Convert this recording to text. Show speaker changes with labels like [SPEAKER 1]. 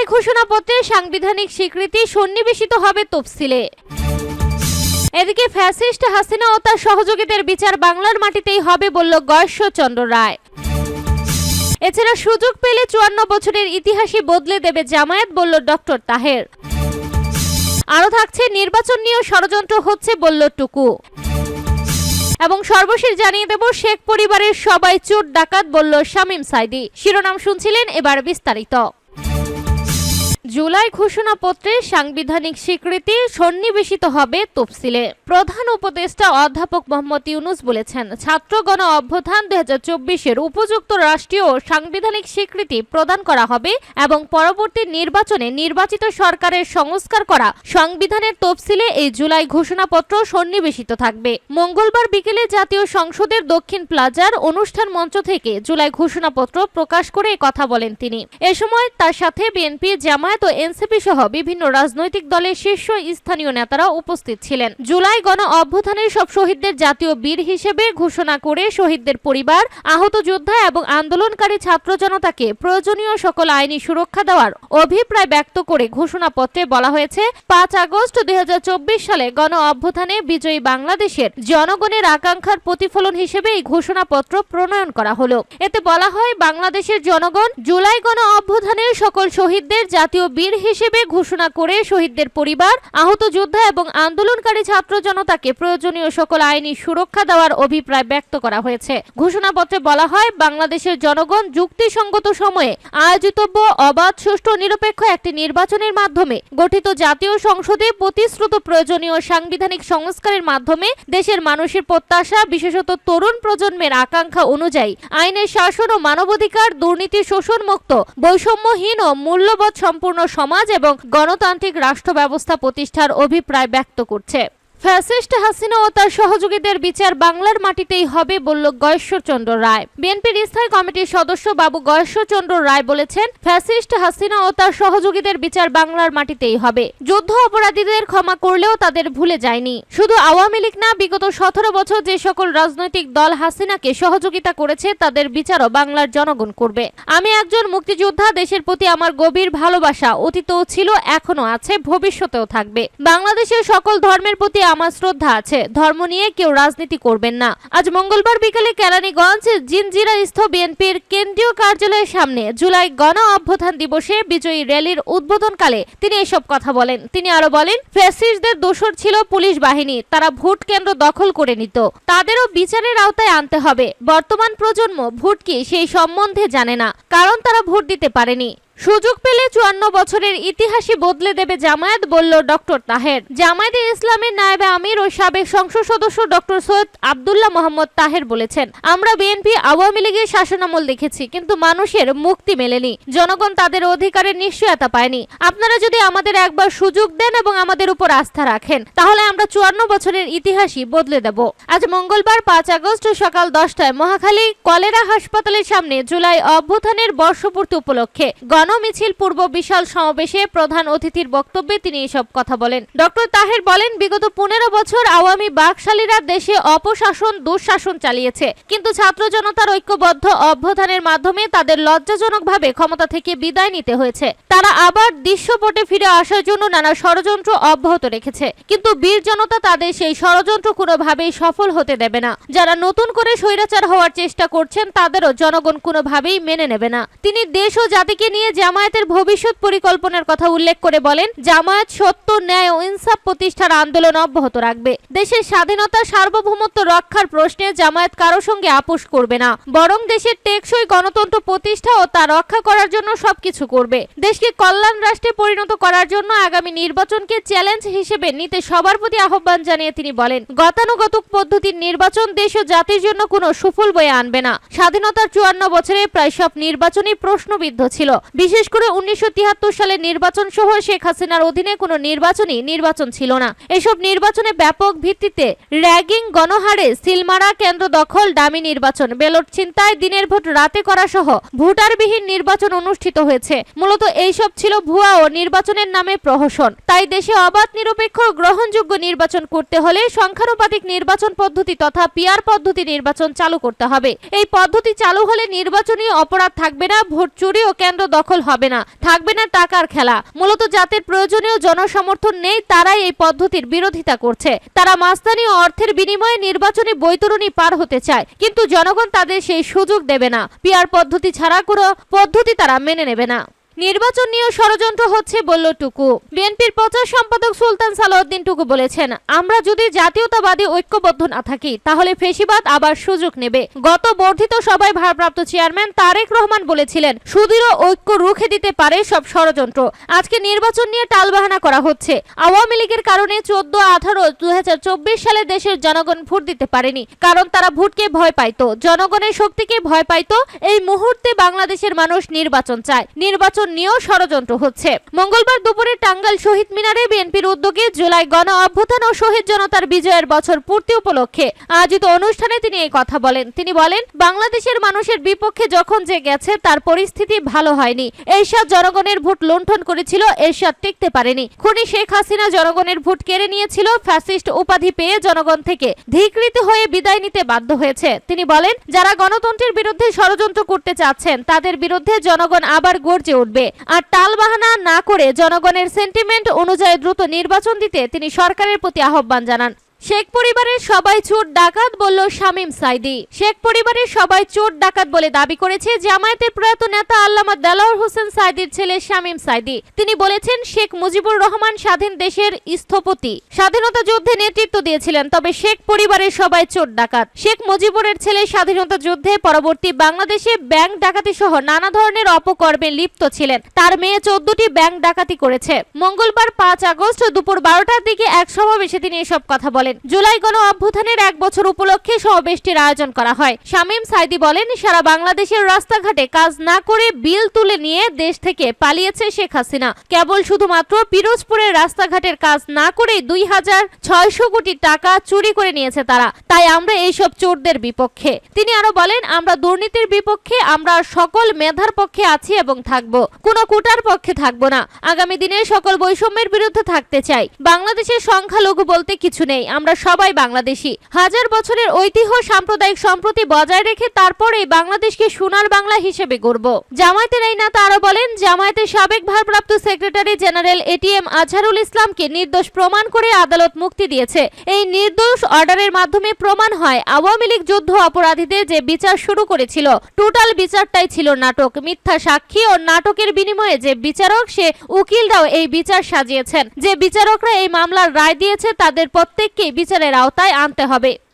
[SPEAKER 1] জুলাই ঘোষণাপত্রে সাংবিধানিক স্বীকৃতি সন্নিবেশিত হবে তফসিলে। এদিকে ফ্যাসিস্ট হাসিনা ও তার সহযোগীদের বিচার বাংলার মাটিতেই হবে বলল গয়েশ্বরচন্দ্র রায়। এছাড়া সুযোগ পেলে চুয়ান্ন বছরের ইতিহাসই বদলে দেবে জামায়াত, বলল ডক্টর তাহের। আরও থাকছে নির্বাচন নিয়েও ষড়যন্ত্র হচ্ছে, বলল টুকু। এবং সর্বশেষ জানিয়ে দেব, শেখ পরিবারের সবাই চোর ডাকাত, বলল শামীম সাইদি। শিরোনাম শুনছিলেন এবার বিস্তারিত। জুলাই ঘোষণাপত্রে সাংবিধানিক স্বীকৃতি সন্নিবেশিত হবে তফসিলে। প্রধান উপদেষ্টা অধ্যাপক মোহাম্মদ ইউনুস বলেছেন, ছাত্র গণ অভ্যুত্থান হাজার চব্বিশের উপযুক্ত রাষ্ট্রীয় সাংবিধানিক স্বীকৃতি প্রদান করা হবে এবং পরবর্তী নির্বাচনে নির্বাচিত সরকারের সংস্কার করা সংবিধানের তফসিলে এই জুলাই ঘোষণাপত্র সন্নিবেশিত থাকবে। মঙ্গলবার বিকেলে জাতীয় সংসদের দক্ষিণ প্লাজার অনুষ্ঠান মঞ্চ থেকে জুলাই ঘোষণাপত্র প্রকাশ করে কথা বলেন তিনি। এ সময় তার সাথে বিএনপি জামায়াত ও এনসিপি সহ বিভিন্ন রাজনৈতিক দলের শীর্ষ স্থানীয় নেতারা উপস্থিত ছিলেন। জুলাই গণ অভ্যুত্থানের সব শহীদদের জাতীয় বীর হিসেবে ঘোষণা করে শহীদদের পরিবার, আহত যোদ্ধা এবং আন্দোলনকারী ছাত্র জনতাকে প্রয়োজনীয় সকল আইনি সুরক্ষা দেওয়ার অভিপ্রায় ব্যক্ত করে ঘোষণাপত্রে বলা হয়েছে, পাঁচ আগস্ট দুই হাজার চব্বিশ সালে গণ অভ্যুত্থানে বিজয়ী বাংলাদেশের জনগণের আকাঙ্ক্ষার প্রতিফলন হিসেবে এই ঘোষণাপত্র প্রণয়ন করা হলো। এতে বলা হয়, বাংলাদেশের জনগণ জুলাই গণ অভ্যুত্থানের সকল শহীদদের জাতীয় বীর হিসেবে ঘোষণা করে শহীদদের পরিবার, আহত যোদ্ধা এবং আন্দোলনকারী ছাত্র জনতাকে প্রয়োজনীয় সকল আইনি সুরক্ষা দেওয়ার অভিপ্রায় ব্যক্ত করা হয়েছে। ঘোষণাপত্রে বলা হয়, বাংলাদেশের জনগণ যুক্তিসঙ্গত সময়ে আয়োজিতব্য অবাধ, সুষ্ঠু, নিরপেক্ষ একটি নির্বাচনের মাধ্যমে গঠিত জাতীয় সংসদে প্রতিশ্রুত প্রয়োজনীয় সাংবিধানিক সংস্কারের মাধ্যমে দেশের মানুষের প্রত্যাশা, বিশেষত তরুণ প্রজন্মের আকাঙ্ক্ষা অনুযায়ী আইনের শাসন ও মানবাধিকার, দুর্নীতি শোষণ মুক্ত বৈষম্যহীন ও মূল্যবোধ সম্পূর্ণ সমাজ এবং গণতান্ত্রিক রাষ্ট্র ব্যবস্থা প্রতিষ্ঠার অভিপ্রায় ব্যক্ত করছে। ফ্যাসিস্ট হাসিনা ও তার সহযোগীদের বিচার বাংলার মাটিতেই হবে বলল গয়েশ্বরচন্দ্র রায়। বিএনপির স্থায়ী কমিটির সদস্য বাবু গয়েশ্বরচন্দ্র রায় বলেছেন, ফ্যাসিস্ট হাসিনা ও তার সহযোগীদের বিচার বাংলার মাটিতেই হবে। যুদ্ধ অপরাধীদের ক্ষমা করলেও তাদের ভুলে যায়নি। শুধু আওয়ামী লীগ না, বিগত সতেরো বছর যে সকল রাজনৈতিক দল হাসিনাকে সহযোগিতা করেছে, তাদের বিচারও বাংলার জনগণ করবে। আমি একজন মুক্তিযোদ্ধা, দেশের প্রতি আমার গভীর ভালোবাসা অতীতও ছিল এখনও আছে, ভবিষ্যতেও থাকবে। বাংলাদেশের সকল ধর্মের প্রতি আমার শ্রদ্ধা আছে। ধর্ম নিয়ে কেউ রাজনীতি করবেন না। আজ মঙ্গলবার বিকেলে কেরানীগঞ্জ জিনজিরাস্থ বিএনপির কেন্দ্রীয় কার্যালয়ের সামনে জুলাই গণ অভ্যুত্থান দিবসে বিজয়ী র্যালির উদ্বোধনকালে তিনি এসব কথা বলেন। তিনি আরও বলেন, ফ্যাসিস্টদের দোষর ছিল পুলিশ বাহিনী। তারা ভোট কেন্দ্র দখল করে নিত। তাদেরও বিচারের আওতায় আনতে হবে। বর্তমান প্রজন্ম ভোট কি সেই সম্বন্ধে জানে না। কারণ তারা ভোট দিতে পারেনি। সুযোগ পেলে চুয়ান্ন বছরের ইতিহাসই বদলে দেবে জামায়াত, বলল ডক্টর তাহের। জামায়াতে ইসলামের নায়েবে আমির ও সাবেক সংসদ সদস্য ডক্টর সৈয়দ আবদুল্লাহ মোহাম্মদ তাহের বলেছেন, আমরা বিএনপি, আওয়ামী লীগের শাসনামল দেখেছি, কিন্তু মানুষের মুক্তি মেলেনি। জনগণ তাদের অধিকারের নিশ্চয়তা পায়নি। আপনারা যদি আমাদের একবার সুযোগ দেন এবং আমাদের উপর আস্থা রাখেন, তাহলে আমরা চুয়ান্ন বছরের ইতিহাসই বদলে দেব। আজ মঙ্গলবার পাঁচ আগস্ট সকাল দশটায় মহাখালী কলেরা হাসপাতালের সামনে জুলাই অভ্যুত্থানের বর্ষপূর্তি উপলক্ষে গণমিছিল পূর্ব বিশাল সমাবেশে প্রধান অতিথির বক্তব্যে তিনি এসব কথা বলেন। ডক্টর তাহের বলেন, বিগত পনেরো বছর আওয়ামী বাকশালীরা দেশে অপশাসন, দুঃশাসন চালিয়েছে। কিন্তু ছাত্র জনতার ঐক্যবদ্ধ অভ্যুত্থানের মাধ্যমে তাদের লজ্জাজনকভাবে ক্ষমতা থেকে বিদায় নিতে হয়েছে। তারা আবার দৃশ্যপটে ফিরে আসার জন্য নানা ষড়যন্ত্র অব্যাহত রেখেছে। কিন্তু বীর জনতা তাদের সেই ষড়যন্ত্র কোনোভাবেই সফল হতে দেবে না। যারা নতুন করে স্বৈরাচার হওয়ার চেষ্টা করছেন, তাদেরও জনগণ কোনোভাবেই মেনে নেবে না। তিনি দেশ ও জাতিকে নিয়ে জামায়াতের ভবিষ্যৎ পরিকল্পনার কথা উল্লেখ করে বলেন, জামায়াত সত্য, ন্যায় ও ইনসাফ প্রতিষ্ঠার আন্দোলন অব্যাহত রাখবে। দেশের স্বাধীনতা সার্বভৌমত্ব রক্ষার প্রশ্নে জামায়াত কারও সঙ্গে আপোষ করবে না। বরং দেশের টেকসই গণতন্ত্র প্রতিষ্ঠা ও তা রক্ষা করার জন্য সবকিছু করবে। দেশকে কল্যাণ রাষ্ট্রে পরিণত করার জন্য আগামী নির্বাচনকে চ্যালেঞ্জ হিসেবে নিতে সবার প্রতি আহ্বান জানিয়ে তিনি বলেন, গতানুগতিক পদ্ধতির নির্বাচন দেশ ও জাতির জন্য কোনো সুফল বয়ে আনবে না। স্বাধীনতার চুয়ান্ন বছরে প্রায় সব নির্বাচনই প্রশ্নবিদ্ধ ছিল। বিশেষ করে উনিশশো সালের নির্বাচন সহ শেখ হাসিনার অধীনে কোনো নির্বাচনই নির্বাচন ছিল না। এসব নির্বাচনে ব্যাপক ভিত্তিতে র্যাগিং গণহারে সিলমারা কেন্দ্র দখল, দামি নির্বাচন, ব্যালট ছিনতাই, দিনের ভোট রাতে করা সহ ভোটারবিহীন নির্বাচন অনুষ্ঠিত হয়েছে। মূলত এইসব ছিল ভুয়া ও নির্বাচনের নামে প্রহসন। তাই দেশে অবাধ, নিরপেক্ষ গ্রহণযোগ্য নির্বাচন করতে হলে সংখ্যানুপাতিক নির্বাচন পদ্ধতি তথা পিয়ার পদ্ধতি নির্বাচন চালু করতে হবে। এই পদ্ধতি চালু হলে নির্বাচনী অপরাধ থাকবে না, ভোট চুরি ও কেন্দ্র দখল দখল হবে না। থাকবে না টাকার খেলা। মূলত যাদের প্রয়োজনীয় জনসমর্থন নেই, তারাই এই পদ্ধতির বিরোধিতা করছে। তারা মাস্তানি অর্থের বিনিময়ে নির্বাচনী বৈতরণী পার হতে চায়, কিন্তু জনগণ তাদের সেই সুযোগ দেবে না। পিয়ার পদ্ধতি ছাড়া কোনো পদ্ধতি তারা মেনে নেবে না। নির্বাচন নিয়ে ষড়যন্ত্র হচ্ছে বলল টুকু বিএনপির প্রচার সম্পাদক সুলতান সালাউদ্দিন টুকু বলেছেন, আমরা যদি জাতীয়তাবাদী ঐক্যবদ্ধ না থাকি, তাহলে ফেসিবাদ আবার সুযোগ নেবে। গত বর্ধিত সভায় ভারপ্রাপ্ত চেয়ারম্যান তারেক রহমান বলেছিলেন, সুদৃঢ় ঐক্য রুখে দিতে পারে সব ষড়যন্ত্র। আজকে নির্বাচন নিয়ে টালবাহানা করা হচ্ছে। আওয়ামী লীগের কারণে চোদ্দ আঠারো দু সালে দেশের জনগণ ভোট দিতে পারেনি, কারণ তারা ভোটকে ভয় পাইতো। জনগণের শক্তিকে ভয় পাইতো। এই মুহূর্তে বাংলাদেশের মানুষ নির্বাচন চায়। নির্বাচন নিয়েও ষড়যন্ত্র হচ্ছে। মঙ্গলবার দুপুরে টাঙ্গাইল শহীদ মিনারে বিএনপির উদ্যোগে জুলাই গণ অভ্যুত্থান ও শহীদ জনতার বিজয়ের বছর পূর্তি উপলক্ষে আয়োজিত অনুষ্ঠানে তিনি এই কথা বলেন। তিনি বলেন, বাংলাদেশের মানুষের বিপক্ষে যখন যে গেছে, তার পরিস্থিতি ভালো হয়নি। এরশাদ জনগণের ভোট লুণ্ঠন করেছিল, এরশাদ টিকতে পারেনি। খুনি শেখ হাসিনা জনগণের ভোট কেড়ে নিয়েছিল, ফ্যাসিস্ট উপাধি পেয়ে জনগণ থেকে ধিকৃত হয়ে বিদায় নিতে বাধ্য হয়েছে। তিনি বলেন, যারা গণতন্ত্রের বিরুদ্ধে ষড়যন্ত্র করতে চাচ্ছেন, তাদের বিরুদ্ধে জনগণ আবার গর্জে উঠবে। আর টালবাহানা না করে জনগণের সেন্টিমেন্ট অনুযায়ী দ্রুত নির্বাচন দিতে তিনি সরকারের প্রতি আহ্বান জানান। শেখ পরিবারের সবাই চোর ডাকাত বলল শামীম সাইদি। শেখ পরিবারের সবাই চোর ডাকাত বলে দাবি করেছে জামায়াতের প্রয়াত নেতা আল্লামা দেলাওয়ার হোসেন সাইদির ছেলে শামীম সাইদি। তিনি বলেছেন, শেখ মুজিবুর রহমান স্বাধীন দেশের স্থপতি। স্বাধীনতা যুদ্ধে নেতৃত্ব দিয়েছিলেন, তবে শেখ পরিবারের সবাই চোর ডাকাত। শেখ মুজিবুরের ছেলে স্বাধীনতা যুদ্ধে পরবর্তী বাংলাদেশে ব্যাংক ডাকাতি সহ নানা ধরনের অপকর্মে লিপ্ত ছিলেন। তার মেয়ে চোদ্দটি ব্যাংক ডাকাতি করেছে। মঙ্গলবার পাঁচ আগস্ট দুপুর বারোটার দিকে এক সমাবেশে তিনি এসব কথা বলেন। জুলাই গণ অভ্যুত্থানের এক বছর উপলক্ষে সমাবেশটির আয়োজন করা হয়। শামীম সাইদি বলেন, সারা বাংলাদেশের রাস্তাঘাটে কাজ না করে বিল তুলে নিয়ে দেশ থেকে পালিয়েছে শেখ হাসিনা। কেবল শুধুমাত্র পিরোজপুরের রাস্তাঘাটের কাজ না করে দুই হাজার ছয়শো কোটি টাকা চুরি করে নিয়েছে তারা। তাই আমরা এইসব চোরদের বিপক্ষে। তিনি আরও বলেন, আমরা দুর্নীতির বিপক্ষে, আমরা সকল মেধার পক্ষে আছি এবং থাকব। কোনো কুটার পক্ষে থাকব না। আগামী দিনে সকল বৈষম্যের বিরুদ্ধে থাকতে চাই। বাংলাদেশের সংখ্যালঘু বলতে কিছু নেই। আমরা সবাই বাংলাদেশি। হাজার বছরের ঐতিহ্য, সাম্প্রদায়িক সম্প্রতি বজায় রেখে তারপরে বাংলাদেশকে সোনার বাংলা হিসেবে গড়ব। জামায়াতের এই নেতা আরও বলেন, জামায়াতের সাবেক ভারপ্রাপ্ত সেক্রেটারি জেনারেল এটিএম আজহারুল ইসলামকে নির্দোষ প্রমাণ করে আদালত মুক্তি দিয়েছে। এই নির্দোষ অর্ডারের মাধ্যমে প্রমাণ হয় আওয়ামী লীগ যুদ্ধ অপরাধীদের যে বিচার শুরু করেছিল। টোটাল বিচারটাই ছিল নাটক, মিথ্যা সাক্ষী ও নাটকের বিনিময়ে যে বিচারক, সে উকিলরাও এই বিচার সাজিয়েছেন। যে বিচারকরা এই মামলার রায় দিয়েছে, তাদের প্রত্যেককেই বিচারের আওতায় আনতে হবে।